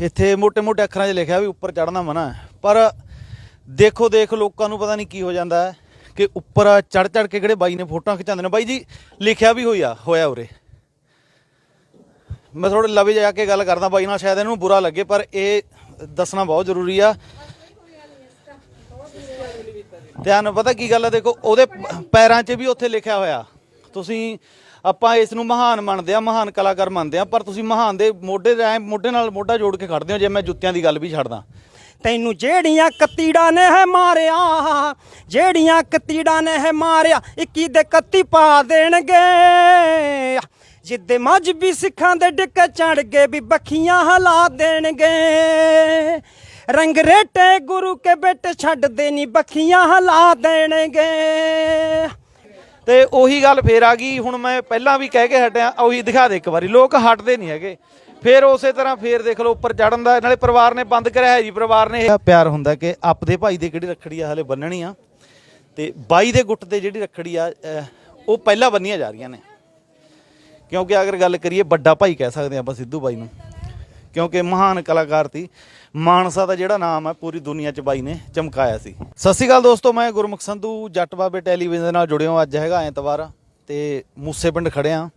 ਇੱਥੇ ਮੋٹے-ਮੋٹੇ ਅੱਖਰਾਂ 'ਚ ਲਿਖਿਆ ਵੀ ਉੱਪਰ ਚੜਨਾ ਮਨਾ ਪਰ ਦੇਖੋ ਦੇਖ ਲੋਕਾਂ ਨੂੰ ਪਤਾ ਨਹੀਂ ਕੀ ਹੋ ਜਾਂਦਾ ਕਿ ਉੱਪਰ ਚੜ ਚੜ ਕੇ ਕਿਹੜੇ ਬਾਈ ਨੇ ਫੋਟੋਆਂ ਖਿਚਾਉਂਦੇ ਨੇ। ਬਾਈ ਜੀ, ਲਿਖਿਆ ਵੀ ਹੋਇਆ ਹੋਇਆ ਉਰੇ। ਮੈਂ ਥੋੜੇ ਲਵੇ ਜਾ ਕੇ ਗੱਲ ਕਰਦਾ ਬਾਈ ਨਾਲ, ਸ਼ਾਇਦ ਇਹਨੂੰ ਬੁਰਾ ਲੱਗੇ, ਪਰ ਇਹ ਦੱਸਣਾ ਬਹੁਤ ਜ਼ਰੂਰੀ ਆ। ਧਿਆਨ ਪਤਾ ਕੀ ਗੱਲ ਆ, ਦੇਖੋ ਉਹਦੇ ਪੈਰਾਂ 'ਚ ਵੀ ਉੱਥੇ ਲਿਖਿਆ ਹੋਇਆ। ਤੁਸੀਂ ਆਪਾਂ ਇਸ ਨੂੰ ਮਹਾਨ ਮੰਨਦੇ ਆ, ਮਹਾਨ ਕਲਾਕਾਰ ਮੰਨਦੇ ਆ, ਪਰ ਤੁਸੀਂ ਮਹਾਨ ਦੇ ਮੋਢੇ ਦੇ ਐਂ, ਮੋਢੇ ਨਾਲ ਮੋਢਾ ਜੋੜ ਕੇ ਖੜਦੇ ਹੋ, ਜੇ ਮੈਂ ਜੁੱਤਿਆਂ ਦੀ ਗੱਲ ਵੀ ਛੱਡਦਾ। ਤੈਨੂੰ ਜਿਹੜੀਆਂ ਕਤੀੜਾਂ ਨੇ ਹੈ ਮਾਰਿਆ, ਜਿਹੜੀਆਂ ਕਤੀੜਾਂ ਨੇ ਹੈ ਮਾਰਿਆ 21 ਦੇ 31 ਪਾ ਦੇਣਗੇ। ਜਿੱਦੇ ਮਜਬੀ ਸਿੱਖਾਂ ਦੇ ਡਿੱਕੇ ਚੜ ਗਏ ਵੀ ਬਖੀਆਂ ਹਲਾ ਦੇਣਗੇ। ਰੰਗਰੇਟੇ ਗੁਰੂ ਕੇ ਬੇਟੇ ਛੱਡਦੇ ਨਹੀਂ ਬਖੀਆਂ ਹਲਾ ਦੇਣਗੇ। ਤੇ ਉਹੀ ਗੱਲ ਫੇਰ ਆ ਗਈ, ਹੁਣ ਮੈਂ ਪਹਿਲਾਂ ਵੀ ਕਹਿ ਕੇ ਹਟਿਆ ਉਹੀ ਦਿਖਾ ਦੇ ਇੱਕ ਵਾਰੀ, ਲੋਕ ਹਟਦੇ ਨਹੀਂ ਹੈਗੇ। ਫੇਰ ਉਸੇ ਤਰ੍ਹਾਂ ਫੇਰ ਦੇਖ ਲਓ, ਉੱਪਰ ਚੜਨ ਦਾ, ਨਾਲੇ ਪਰਿਵਾਰ ਨੇ ਬੰਦ ਕਰਿਆ ਹੈ ਜੀ, ਪਰਿਵਾਰ ਨੇ ਇਹ ਪਿਆਰ ਹੁੰਦਾ ਕਿ ਆਪਦੇ ਭਾਈ ਦੇ ਕਿਹੜੀ ਰੱਖੜੀ ਆ, ਹਲੇ ਬੰਨਣੀ ਆ। ਤੇ ਬਾਈ ਦੇ ਗੁੱਟ ਤੇ ਜਿਹੜੀ ਰੱਖੜੀ ਆ ਉਹ ਪਹਿਲਾਂ ਬੰਨੀਆਂ ਜਾ ਰਹੀਆਂ ਨੇ। ਕਿਉਂਕਿ ਅਗਰ ਗੱਲ ਕਰੀਏ, ਵੱਡਾ ਭਾਈ ਕਹਿ ਸਕਦੇ ਆਪਾਂ ਸਿੱਧੂ ਬਾਈ ਨੂੰ। ਕਿਉਂਕਿ ਮਹਾਨ ਕਲਾਕਾਰ ਸੀ। ਮਾਨਸਾ ਦਾ ਜਿਹੜਾ ਨਾਮ ਹੈ, ਪੂਰੀ ਦੁਨੀਆ 'ਚ ਬਾਈ ਨੇ ਚਮਕਾਇਆ ਸੀ। ਸਤਿ ਸ਼੍ਰੀ ਅਕਾਲ ਦੋਸਤੋ, ਮੈਂ ਗੁਰਮੁਖ ਸੰਧੂ, ਜੱਟ ਬਾਬੇ ਟੈਲੀਵਿਜ਼ਨ ਨਾਲ ਜੁੜਿਓ ਅੱਜ ਹੈਗਾ ਐਤਵਾਰ ਤੇ ਮੂਸੇ ਪਿੰਡ ਖੜੇ ਆ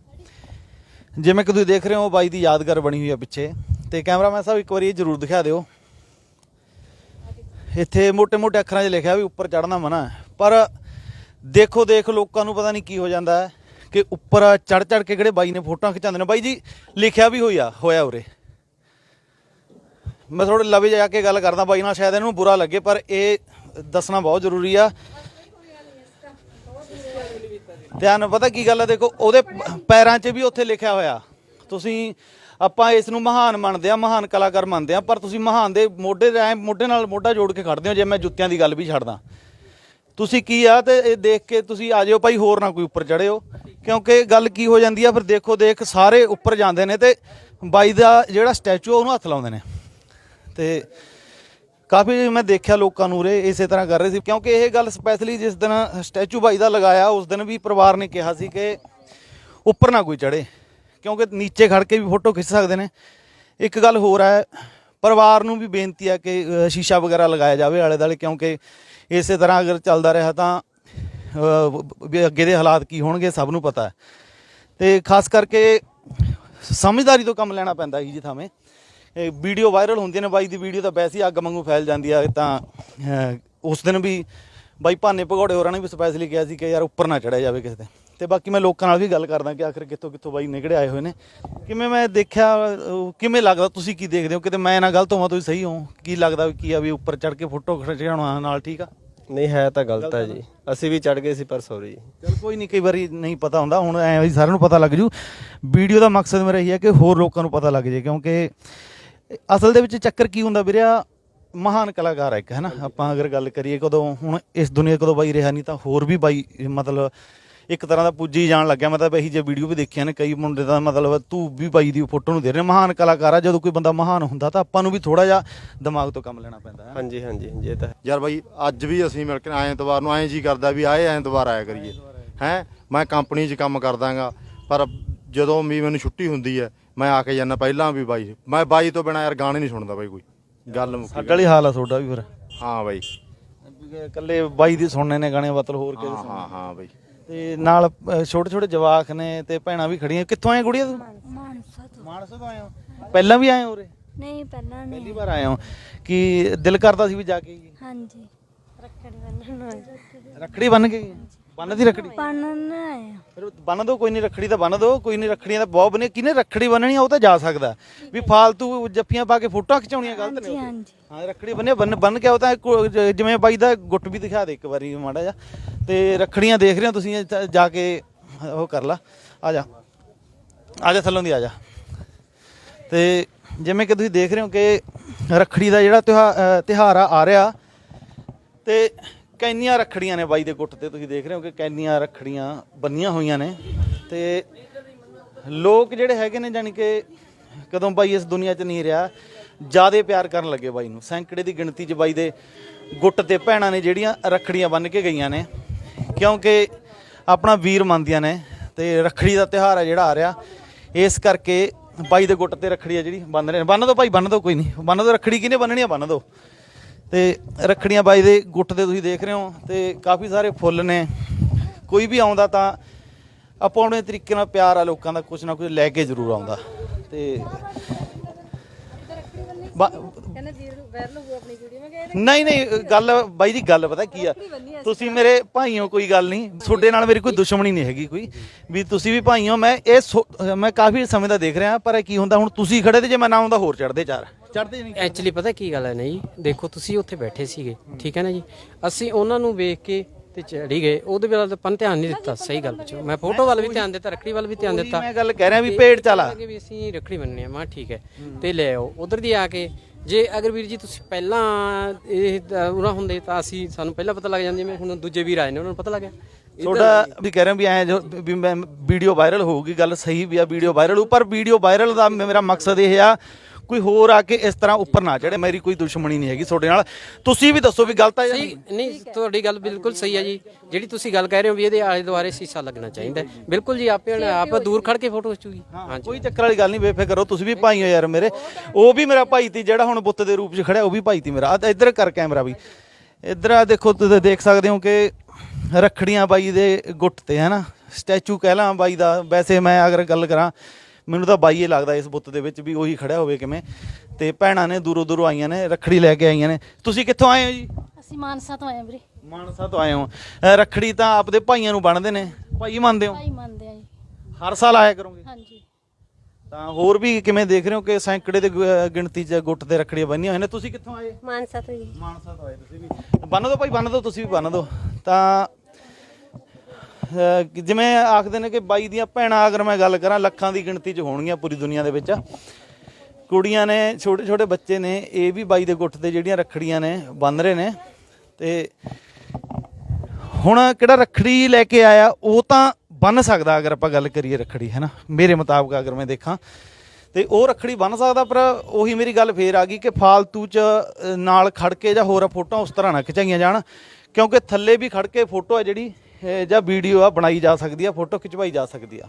ਜਿਵੇਂ ਕਿ ਤੁਸੀਂ ਦੇਖ ਰਹੇ ਹੋ, ਬਾਈ ਦੀ ਯਾਦਗਾਰ ਬਣੀ ਹੋਈ ਆ ਪਿੱਛੇ। ਤੇ ਕੈਮਰਾਮੈਨ ਸਾਹਿਬ, ਇੱਕ ਵਾਰੀ ਇਹ ਜ਼ਰੂਰ ਦਿਖਾ ਦਿਓ। ਇੱਥੇ ਮੋٹے-ਮੋٹے ਅੱਖਰਾਂ 'ਚ ਲਿਖਿਆ ਵੀ ਉੱਪਰ ਚੜ੍ਹਨਾ ਮਨਾ ਹੈ। ਪਰ ਦੇਖੋ ਦੇਖ ਲੋਕਾਂ ਨੂੰ ਪਤਾ ਨਹੀਂ ਕੀ ਹੋ ਜਾਂਦਾ ਕਿ ਉੱਪਰ ਚੜ ਚੜ ਕੇ ਕਿਹੜੇ ਬਾਈ ਨੇ ਫੋਟੋਆਂ ਖਿਚਾਉਂਦੇ ਨੇ। ਬਾਈ ਜੀ, ਲਿਖਿਆ ਵੀ ਹੋਇਆ ਹੋਇਆ ਉਰੇ। ਮੈਂ ਥੋੜੇ ਲਵੇ ਜਾ ਕੇ ਗੱਲ ਕਰਦਾ, ਬਾਈ ਨਾਲ ਸ਼ਾਇਦ ਇਹਨੂੰ ਬੁਰਾ ਲੱਗੇ, ਪਰ ਇਹ ਦੱਸਣਾ ਬਹੁਤ ਜ਼ਰੂਰੀ ਆ। ਧਿਆਨ ਪਤਾ ਕੀ ਗੱਲ ਆ, ਦੇਖੋ, ਉਹਦੇ ਪੈਰਾਂ 'ਚ ਵੀ ਉੱਥੇ ਲਿਖਿਆ ਹੋਇਆ। ਤੁਸੀਂ, ਆਪਾਂ ਇਸ ਨੂੰ ਮਹਾਨ ਮੰਨਦੇ ਆ, ਮਹਾਨ ਕਲਾਕਾਰ ਮੰਨਦੇ ਆ, ਪਰ ਤੁਸੀਂ ਮਹਾਨ ਦੇ ਮੋਢੇ ਦੇ ਮੋਢੇ ਨਾਲ ਮੋਢਾ ਜੋੜ ਕੇ ਖੜਦੇ ਹੋ, ਜੇ ਮੈਂ ਜੁੱਤਿਆਂ ਦੀ ਗੱਲ ਵੀ ਛੱਡਦਾ। ਤੁਸੀਂ ਕੀ ਆ, ਤੇ ਇਹ ਦੇਖ ਕੇ ਤੁਸੀਂ ਆ ਜਿਓ ਭਾਈ, ਹੋਰ ਨਾ ਕੋਈ ਉੱਪਰ ਚੜਿਓ। ਕਿਉਂਕਿ ਗੱਲ ਕੀ ਹੋ ਜਾਂਦੀ ਆ, ਫਿਰ ਦੇਖੋ ਦੇਖ ਸਾਰੇ ਉੱਪਰ ਜਾਂਦੇ ਨੇ ਤੇ ਬਾਈ ਦਾ ਜਿਹੜਾ ਸਟੈਚੂ ਆ, ਉਹਨੂੰ ਹੱਥ ਲਾਉਂਦੇ ਨੇ। ਤੇ ਕਾਫੀ ਮੈਂ ਦੇਖਿਆ ਲੋਕਾਂ ਨੂੰ ਰੇ ਇਸੇ ਤਰ੍ਹਾਂ ਕਰ ਰਹੇ ਸੀ। ਕਿਉਂਕਿ ਇਹ ਗੱਲ ਸਪੈਸ਼ਲੀ ਜਿਸ ਦਿਨ ਸਟੈਚੂ ਬਾਈ ਦਾ ਲਗਾਇਆ, ਉਸ ਦਿਨ ਵੀ ਪਰਿਵਾਰ ਨੇ ਕਿਹਾ ਸੀ ਕਿ ਉੱਪਰ ਨਾ ਕੋਈ ਚੜੇ ਕਿਉਂਕਿ ਨੀਚੇ ਖੜ ਕੇ ਵੀ ਫੋਟੋ ਖਿੱਚ ਸਕਦੇ ਨੇ। ਇੱਕ ਗੱਲ ਹੋਰ ਹੈ, ਪਰਿਵਾਰ ਨੂੰ ਵੀ ਬੇਨਤੀ ਹੈ ਕਿ ਸ਼ੀਸ਼ਾ ਵਗੈਰਾ ਲਗਾਇਆ ਜਾਵੇ ਆਲੇ ਦਾਲੇ ਕਿਉਂਕਿ ਇਸੇ ਤਰ੍ਹਾਂ ਅਗਰ ਚੱਲਦਾ ਰਿਹਾ ਤਾਂ ਅੱਗੇ ਦੇ ਹਾਲਾਤ ਕੀ ਹੋਣਗੇ ਸਭ ਨੂੰ ਪਤਾ ਹੈ। ਤੇ ਖਾਸ ਕਰਕੇ ਸਮਝਦਾਰੀ ਤੋਂ ਕੰਮ ਲੈਣਾ ਪੈਂਦਾ ਜੀ ਜੀ ਥਾਵੇਂ। ਵੀਡੀਓ ਵਾਇਰਲ ਹੁੰਦੀਆਂ ਨੇ ਬਾਈ ਦੀ ਵੀਡੀਓ ਤਾਂ ਵੈਸੇ ਹੀ ਅੱਗ ਵਾਂਗੂ ਫੈਲ ਜਾਂਦੀ ਆ ਤਾਂ ਉਸ ਦਿਨ ਵੀ ਬਾਈ ਭਾਨੇ ਭਗੌੜੇ ਹੋਰਾਂ ਨੇ ਵੀ ਸਪੈਸ਼ਲੀ ਕਿਹਾ ਸੀ ਕਿ ਯਾਰ ਉੱਪਰ ਨਾ ਚੜਿਆ ਜਾਵੇ ਕਿਸੇ ਤੇ। ਤੇ ਬਾਕੀ ਮੈਂ ਲੋਕਾਂ ਨਾਲ ਵੀ ਗੱਲ ਕਰਦਾ ਕਿ ਆਖਰ ਕਿੱਥੋਂ ਕਿੱਥੋਂ ਬਾਈ ਨਿਕੜੇ ਆਏ ਹੋਏ ਨੇ। ਕਿਵੇਂ ਮੈਂ ਦੇਖਿਆ ਕਿਵੇਂ ਲੱਗਦਾ ਤੁਸੀਂ ਕੀ ਦੇਖਦੇ ਹੋ? ਕਿਤੇ ਮੈਂ ਨਾ ਗਲਤ ਹੋਵਾਂ ਤੁਸੀਂ ਸਹੀ ਹੋ? ਕੀ ਲੱਗਦਾ ਕੀ ਆ ਵੀ ਉੱਪਰ ਚੜ ਕੇ ਫੋਟੋ ਖਿਚਾਉਣਾ ਨਾਲ ਠੀਕ ਆ? ਨਹੀਂ ਹੈ ਤਾਂ ਗਲਤ ਹੈ ਜੀ। ਅਸੀਂ ਵੀ ਚੜ ਗਏ ਸੀ ਪਰ ਸੌਰੀ ਚਲ ਕੋਈ ਨਹੀਂ ਕਈ ਵਾਰੀ ਨਹੀਂ ਪਤਾ ਹੁੰਦਾ ਹੁਣ ਐ ਵੀ ਸਾਰਿਆਂ ਨੂੰ ਪਤਾ ਲੱਗ ਜੂ। ਵੀਡੀਓ ਦਾ ਮਕਸਦ ਮੇਰਾ ਇਹ ਹੈ ਕਿ ਹੋਰ ਲੋਕਾਂ ਨੂੰ ਪਤਾ ਲੱਗ ਜੇ ਕਿਉਂਕਿ ਅਸਲ ਦੇ ਵਿੱਚ ਚੱਕਰ ਕੀ ਹੁੰਦਾ ਵੀਰਿਆ ਮਹਾਨ ਕਲਾਕਾਰ ਹੈ ਇੱਕ ਹੈ ਨਾ? ਆਪਾਂ ਅਗਰ ਗੱਲ ਕਰੀਏ ਕਦੋਂ ਹੁਣ ਇਸ ਦੁਨੀਆ ਕਦੋਂ ਬਾਈ ਰਿਹਾ ਨਹੀਂ ਤਾਂ ਹੋਰ ਵੀ ਬਾਈ ਮਤਲਬ ਇੱਕ ਤਰ੍ਹਾਂ ਦਾ ਪੁੱਜੀ ਜਾਣ ਲੱਗਿਆ। ਮਤਲਬ ਇਹੀ ਜੇ ਵੀਡੀਓ ਵੀ ਦੇਖੀਆਂ ਨੇ ਕਈ ਮੁੰਡੇ ਦਾ ਮਤਲਬ ਤੂੰ ਵੀ ਬਾਈ ਦੀ ਫੋਟੋ ਨੂੰ ਦੇ ਰਹੇ। ਮਹਾਨ ਕਲਾਕਾਰ ਆ ਜਦੋਂ ਕੋਈ ਬੰਦਾ ਮਹਾਨ ਹੁੰਦਾ ਤਾਂ ਆਪਾਂ ਨੂੰ ਵੀ ਥੋੜਾ ਜਿਹਾ ਦਿਮਾਗ ਤੋਂ ਕੰਮ ਲੈਣਾ ਪੈਂਦਾ ਹੈ ਹਾਂਜੀ ਹਾਂਜੀ ਹਾਂਜੀ, ਇਹ ਤਾਂ ਹੈ। ਯਾਰ ਬਾਈ ਅੱਜ ਵੀ ਅਸੀਂ ਮਿਲ ਕੇ ਆਏ ਐਤਵਾਰ ਨੂੰ ਐਂ ਜੀ ਕਰਦਾ ਵੀ ਆਏ ਐਤਵਾਰ ਆਇਆ ਕਰੀਏ। ਹੈ? ਮੈਂ ਕੰਪਨੀ 'ਚ ਕੰਮ ਕਰਦਾਗਾ ਪਰ ਜਦੋਂ ਵੀ ਮੈਨੂੰ ਛੁੱਟੀ ਹੁੰਦੀ ਹੈ ਮੈਂ ਆ ਕੇ ਜਾਂਦਾ ਪਹਿਲਾਂ ਵੀ ਬਾਈ ਮੈਂ ਬਾਈ ਤੋਂ ਬਿਨਾ ਯਾਰ ਗਾਣੇ ਨਹੀਂ ਸੁਣਦਾ ਬਾਈ ਕੋਈ। ਗੱਲ ਮੁੱਕੀ ਸਾਡੇ ਵਾਲੀ ਹਾਲ ਆ ਤੁਹਾਡਾ ਵੀ ਫਿਰ। ਹਾਂ ਬਾਈ। ਇਕੱਲੇ ਬਾਈ ਦੀ ਸੁਣਨੇ ਨੇ ਗਾਣੇ ਮਤਲਬ ਹੋਰ ਕਿਸੇ ਹਾਂ ਹਾਂ ਹਾਂ ਬਾਈ। ਤੇ ਨਾਲ ਛੋਟੇ ਛੋਟੇ ਜਵਾਕ ਨੇ ਤੇ ਭੈਣਾਂ ਵੀ ਖੜੀਆਂ। ਕਿੱਥੋਂ ਆਏ ਗੁੜੀਆ ਤੂੰ? ਮਾਨਸਾ ਤੋਂ। ਮਾਨਸਾ ਤੋਂ ਆਏ ਹੋ? ਪਹਿਲਾਂ ਵੀ ਆਏ ਹੋ ਉਰੇ? ਨਹੀਂ ਪਹਿਲਾਂ ਪਹਿਲੀ ਨਹੀਂ ਵਾਰ ਆਏ ਹੋ। ਕਿ ਦਿਲ ਕਰਦਾ ਸੀ ਵੀ ਜਾ ਕੇ? ਹਾਂਜੀ। ਰੱਖੜੀ ਬੰਨਣ ਰੱਖੜੀ ਬੰਨ ਕੇ ਆਈਏ? ਬੰਨਦੀ ਰੱਖੜੀ? ਬੰਨਣ ਆਇਆ। ਫਿਰ ਬੰਨ ਦੋ ਕੋਈ ਨਹੀਂ ਰੱਖੜੀ ਤਾਂ ਬੰਨ ਦੋ ਕੋਈ ਨਹੀਂ ਰੱਖੜੀਆਂ ਤਾਂ ਬਹੁਤ ਬਣੇ। ਕਿਹਨੇ ਰੱਖੜੀ ਬੰਨਣੀ ਆ ਉਹ ਤਾਂ ਜਾ ਸਕਦਾ। ਵੀ ਫਾਲਤੂ ਜੱਫੀਆਂ ਪਾ ਕੇ ਫੋਟੋਆਂ ਖਿਚਾਉਣੀਆਂ ਗਲਤ ਨੇ ਹਾਂਜੀ ਉਹ ਹਾਂਜੀ। ਹਾਂ ਰੱਖੜੀ ਬੰਨੇ ਬੰਨ ਬੰਨ ਕੇ ਉਹ ਤਾਂ ਜ- ਜਿਵੇਂ ਬਾਈ ਦਾ ਗੁੱਟ ਵੀ ਦਿਖਾ ਦੇ ਇੱਕ ਵਾਰੀ ਮਾੜਾ ਜਿਹਾ। ਤੇ ਰੱਖੜੀਆਂ ਦੇਖ ਰਹੇ ਹੋ ਤੁਸੀਂ ਇਹ ਤਾਂ ਜਾ ਕੇ ਉਹ ਕਰ ਲਾ। ਆ ਜਾ। ਆ ਜਾ ਥੱਲੋਂ ਦੀ ਆ ਜਾ। ਤੇ ਜਿਵੇਂ ਕਿ ਤੁਸੀਂ ਦੇਖ ਰਹੇ ਹੋ ਕਿ ਰੱਖੜੀ ਦਾ ਜਿਹੜਾ ਤਿਉਹਾਰ ਤਿਉਹਾਰ ਆ ਆ ਰਿਹਾ। ਤੇ ਕੈਨੀਆਂ ਰੱਖੜੀਆਂ ਨੇ ਬਾਈ ਦੇ ਗੁੱਟ ਤੇ ਤੁਸੀਂ ਦੇਖ ਰਹੇ ਹੋ ਕਿ ਕੈਨੀਆਂ ਰੱਖੜੀਆਂ ਬੰਨੀਆਂ ਹੋਈਆਂ ਨੇ। ਤੇ ਲੋਕ ਜਿਹੜੇ ਹੈਗੇ ਨੇ ਜਾਨੀ ਕਿ ਕਦੋਂ ਬਾਈ ਇਸ ਦੁਨੀਆ 'ਚ ਨਹੀਂ ਰਿਹਾ, ਜਿਆਦੇ ਪਿਆਰ ਕਰਨ ਲੱਗੇ ਬਾਈ ਨੂੰ। ਸੈਂਕੜੇ ਦੀ ਗਿਣਤੀ 'ਚ ਬਾਈ ਦੇ ਗੁੱਟ ਤੇ ਭੈਣਾਂ ਨੇ ਜਿਹੜੀਆਂ ਰੱਖੜੀਆਂ ਬੰਨ ਕੇ ਗਈਆਂ ਨੇ। ਕਿਉਂਕਿ ਆਪਣਾ ਵੀਰ ਮੰਨਦੀਆਂ ਨੇ ਤੇ ਰੱਖੜੀ ਦਾ ਤਿਉਹਾਰ ਹੈ ਜਿਹੜਾ ਆ ਰਿਹਾ, ਇਸ ਕਰਕੇ ਬਾਈ ਦੇ ਗੁੱਟ ਤੇ ਰੱਖੜੀ ਆ ਜਿਹੜੀ ਬੰਨ ਰਹੇ ਨੇ। ਬੰਨ ਦੋ ਭਾਈ, ਬੰਨ ਦੋ ਕੋਈ ਨਹੀਂ। ਬੰਨ ਦੋ, ਰੱਖੜੀ ਕਿਹਨੇ ਬੰਨਣੀ ਆ? ਬੰਨ ਦੋ। ਤੇ ਰੱਖੜੀਆਂ ਬਾਈ ਦੇ ਗੁੱਟ ਤੇ ਤੁਸੀਂ ਦੇਖ ਰਹੇ ਹੋ ਤੇ ਕਾਫੀ ਸਾਰੇ ਫੁੱਲ ਨੇ। ਕੋਈ ਵੀ ਆਉਂਦਾ ਤਾਂ ਆਪੋ ਆਪਣੇ ਤਰੀਕੇ ਨਾਲ ਪਿਆਰ ਆ ਲੋਕਾਂ ਦਾ ਕੁਝ ਨਾ ਕੁਝ ਲੈ ਕੇ ਜ਼ਰੂਰ ਆਉਂਦਾ। ਤੇ ਨਹੀਂ ਨਹੀਂ ਗੱਲ ਬਾਈ ਦੀ ਗੱਲ ਪਤਾ ਕੀ ਆ? ਤੁਸੀਂ ਮੇਰੇ ਭਾਈਓ ਕੋਈ ਗੱਲ ਨਹੀਂ ਤੁਹਾਡੇ ਨਾਲ ਮੇਰੀ ਕੋਈ ਦੁਸ਼ਮਣੀ ਨਹੀਂ ਹੈਗੀ ਕੋਈ। ਵੀ ਤੁਸੀਂ ਵੀ ਭਾਈਓ ਮੈਂ ਇਹ ਮੈਂ ਕਾਫੀ ਸਮੇਂ ਦਾ ਦੇਖ ਰਿਹਾ ਪਰ ਇਹ ਕੀ ਹੁੰਦਾ ਹੁਣ ਤੁਸੀਂ ਖੜੇ ਤੇ ਜੇ ਮੈਂ ਨਾ ਆਉਂਦਾ ਹੋਰ ਚੜਦੇ ਚਾਰ। ਚੜਦੇ ਨਹੀਂ ਐਕਚੁਅਲੀ ਪਤਾ ਕੀ ਗੱਲ ਹੈ ਨਾ ਜੀ ਦੇਖੋ ਤੁਸੀਂ ਉੱਥੇ ਬੈਠੇ ਸੀਗੇ ਠੀਕ ਹੈ ਨਾ ਜੀ? ਅਸੀਂ ਉਹਨਾਂ ਨੂੰ ਵੇਖ ਕੇ ਤੇ ਚੜੀ ਗਏ ਉਹਦੇ ਵੱਲ ਤਾਂ ਆਪਾਂ ਨੇ ਧਿਆਨ ਨਹੀਂ ਦਿੱਤਾ ਸਹੀ ਗੱਲ ਪੁੱਛੋ। ਮੈਂ ਫੋਟੋ ਵੱਲ ਵੀ ਧਿਆਨ ਦਿੱਤਾ ਰੱਖੜੀ ਵੱਲ ਵੀ ਧਿਆਨ ਦਿੱਤਾ। ਮੈਂ ਗੱਲ ਕਹਿ ਰਿਹਾ ਵੀ ਪੇੜ ਚਾਲਾ। ਕਿ ਵੀ ਅਸੀਂ ਰੱਖੜੀ ਬੰਨਣੀ ਆ ਮੈਂ ਠੀਕ ਹੈ। ਤੇ ਲੈ ਆਓ ਉਧਰ ਦੀ ਆ ਕੇ ਜੇ ਅਗਰ ਵੀਰ ਜੀ ਤੁਸੀਂ ਪਹਿਲਾਂ ਇਹ ਉਹਨਾਂ ਹੁੰਦੇ ਤਾਂ ਅਸੀਂ ਸਾਨੂੰ ਪਹਿਲਾਂ ਪਤਾ ਲੱਗ ਜਾਂਦੀ ਜਿਵੇਂ ਹੁਣ ਦੂਜੇ ਵੀਰ ਆਏ ਨੇ ਉਹਨਾਂ ਨੂੰ ਪਤਾ ਲੱਗਿਆ ਤੁਹਾਡਾ ਵੀ ਕਹਿ ਰਿਹਾ ਵੀ ਐ ਜੋ ਵੀ ਮੈਂ ਵੀਡੀਓ ਵਾਇਰਲ ਹੋਊਗੀ ਗੱਲ ਸਹੀ ਵੀ ਆ ਵੀਡੀਓ ਵਾਇਰਲ ਹੋ ਪਰ ਵੀਡੀਓ ਵਾਇਰਲ ਦਾ ਮੇਰਾ ਮਕਸਦ ਇਹ ਆ ਕੋਈ ਹੋਰ ਆ ਕੇ ਇਸ ਤਰ੍ਹਾਂ ਉੱਪਰ ਨਾ ਚੜੇ ਮੇਰੀ ਕੋਈ ਦੁਸ਼ਮਣੀ ਨਹੀਂ ਹੈਗੀ ਤੁਹਾਡੇ ਨਾਲ। ਤੁਸੀਂ ਵੀ ਦੱਸੋ ਵੀ ਗਲਤ ਆ ਜਾਂ ਸਹੀ ਨਹੀਂ? ਤੁਹਾਡੀ ਗੱਲ ਬਿਲਕੁਲ ਸਹੀ ਹੈ ਜੀ। ਜਿਹੜੀ ਤੁਸੀਂ ਗੱਲ ਕਹਿ ਰਹੇ ਹੋ ਵੀ ਇਹਦੇ ਆਲੇ ਦੁਆਲੇ ਸ਼ੀਸ਼ਾ ਲੱਗਣਾ ਚਾਹੀਦਾ ਹੈ। ਬਿਲਕੁਲ ਜੀ ਆਪੇ ਆਪ ਦੂਰ ਖੜ ਕੇ ਫੋਟੋ ਖਿੱਚੂਗੀ। ਹਾਂਜੀ ਕੋਈ ਚੱਕਰ ਵਾਲੀ ਗੱਲ ਨਹੀਂ ਬੇਫਿਕਰ ਹੋ ਤੁਸੀਂ ਵੀ ਭਾਈ ਹੋ ਯਾਰ ਮੇਰੇ। ਉਹ ਵੀ ਮੇਰਾ ਭਾਈ ਤੀ ਜਿਹੜਾ ਹੁਣ ਬੁੱਤ ਦੇ ਰੂਪ 'ਚ ਖੜਿਆ ਉਹ ਵੀ ਭਾਈ ਤੀ ਮੇਰਾ। ਆ ਇੱਧਰ ਕਰ ਕੈਮਰਾ ਵੀ। ਇੱਧਰ ਆ ਦੇਖੋ ਤੁਸੀਂ ਦੇਖ ਸਕਦੇ ਹੋ ਕਿ ਰੱਖੜੀਆਂ ਬਾਈ ਦੇ ਗੁੱਟ ਤੇ ਹੈ ਨਾ। ਸਟੈਚੂ ਕਹਿ ਲਾਂ ਬਾਈ ਦਾ। ਵੈਸੇ ਮੈਂ ਅਗਰ ਗੱਲ ਕਰਾਂ ਮੈਨੂੰ ਤਾਂ ਬਾਈ ਇਹ ਲੱਗਦਾ ਇਸ ਬੁੱਤ ਦੇ ਵਿੱਚ ਵੀ ਉਹੀ ਖੜਿਆ ਹੋਵੇ ਕਿਵੇਂ। ਤੇ ਭੈਣਾਂ ਨੇ ਦੂਰੋਂ ਦੂਰੋਂ ਆਈਆਂ ਨੇ ਰੱਖੜੀ ਲੈ ਕੇ ਆਈਆਂ ਨੇ। ਤੁਸੀਂ ਕਿੱਥੋਂ ਆਏ ਹੋ ਜੀ? ਅਸੀਂ ਮਾਨਸਾ ਤੋਂ ਆਏ ਹਾਂ ਵੀਰੇ। ਮਾਨਸਾ ਤੋਂ ਆਏ ਹੋ। ਅ, ਰੱਖੜੀ ਤਾਂ ਆਪਦੇ ਭਾਈਆਂ ਨੂੰ ਬੰਨਦੇ ਨੇ। ਭਾਈ ਮੰਨਦੇ ਹੋ? ਭਾਈ ਮੰਨਦੇ ਆ ਜੀ। ਹਰ ਸਾਲ ਆਇਆ ਕਰੋਗੇ? ਹਾਂਜੀ। ਤਾਂ ਹੋਰ ਵੀ ਕਿਵੇਂ ਦੇਖ ਰਹੇ ਹੋ ਕਿ ਸੈਂਕੜੇ ਦੇ ਗ- ਗਿਣਤੀ 'ਚ ਗੁੱਟ ਤੇ ਰੱਖੜੀਆਂ ਬੰਨੀਆਂ ਹੋਈਆਂ ਨੇ? ਤੁਸੀਂ ਕਿੱਥੋਂ ਆਏ? ਮਾਨਸਾ ਤੋਂ ਜੀ। ਮਾਨਸਾ ਤੋਂ ਆਏ ਤੁਸੀਂ ਵੀ। ਬੰਨ ਦੋ ਭਾਈ ਬੰਨ ਦੋ ਤੁਸੀਂ ਵੀ ਬੰਨ ਦੋ। ਤਾਂ ਅਹ, ਜਿਵੇਂ ਆਖਦੇ ਨੇ ਕਿ ਬਾਈ ਦੀਆਂ ਭੈਣਾਂ ਅਗਰ ਮੈਂ ਗੱਲ ਕਰਾਂ ਲੱਖਾਂ ਦੀ ਗਿਣਤੀ 'ਚ ਹੋਣਗੀਆਂ ਪੂਰੀ ਦੁਨੀਆ ਦੇ ਵਿੱਚ। ਕੁੜੀਆਂ ਨੇ ਛੋਟੇ ਛੋਟੇ ਬੱਚੇ ਨੇ ਇਹ ਵੀ ਬਾਈ ਦੇ ਗੁੱਟ ਤੇ ਜਿਹੜੀਆਂ ਰੱਖੜੀਆਂ ਨੇ ਬੰਨ ਰਹੇ ਨੇ। ਤੇ ਹੁਣ ਕਿਹੜਾ ਰੱਖੜੀ ਲੈ ਕੇ ਆਇਆ ਉਹ ਤਾਂ ਬੰਨ ਸਕਦਾ ਅਗਰ ਆਪਾਂ ਗੱਲ ਕਰੀਏ ਰੱਖੜੀ ਹੈ ਨਾ? ਮੇਰੇ ਮੁਤਾਬਕ ਅਗਰ ਮੈਂ ਦੇਖਾਂ। ਤੇ ਉਹ ਰੱਖੜੀ ਬੰਨ ਸਕਦਾ ਪਰ ਉਹੀ ਮੇਰੀ ਗੱਲ ਫੇਰ ਆ ਗਈ ਕਿ ਫਾਲਤੂ ਚ ਅ, ਨਾਲ ਖੜ ਕੇ ਜਾਂ ਹੋਰ ਫੋਟੋਆਂ ਉਸ ਤਰ੍ਹਾਂ ਨਾ ਖਿਚਾਈਆਂ ਜਾਣ ਕਿਉਂਕਿ ਥੱਲੇ ਵੀ ਖੜ ਕੇ ਫੋਟੋ ਹੈ ਜਿਹੜੀ ਜਾਂ ਵੀਡੀਓ ਆ ਬਣਾਈ ਜਾ ਸਕਦੀ ਆ ਫੋਟੋ ਖਿਚਵਾਈ ਜਾ ਸਕਦੀ ਆ।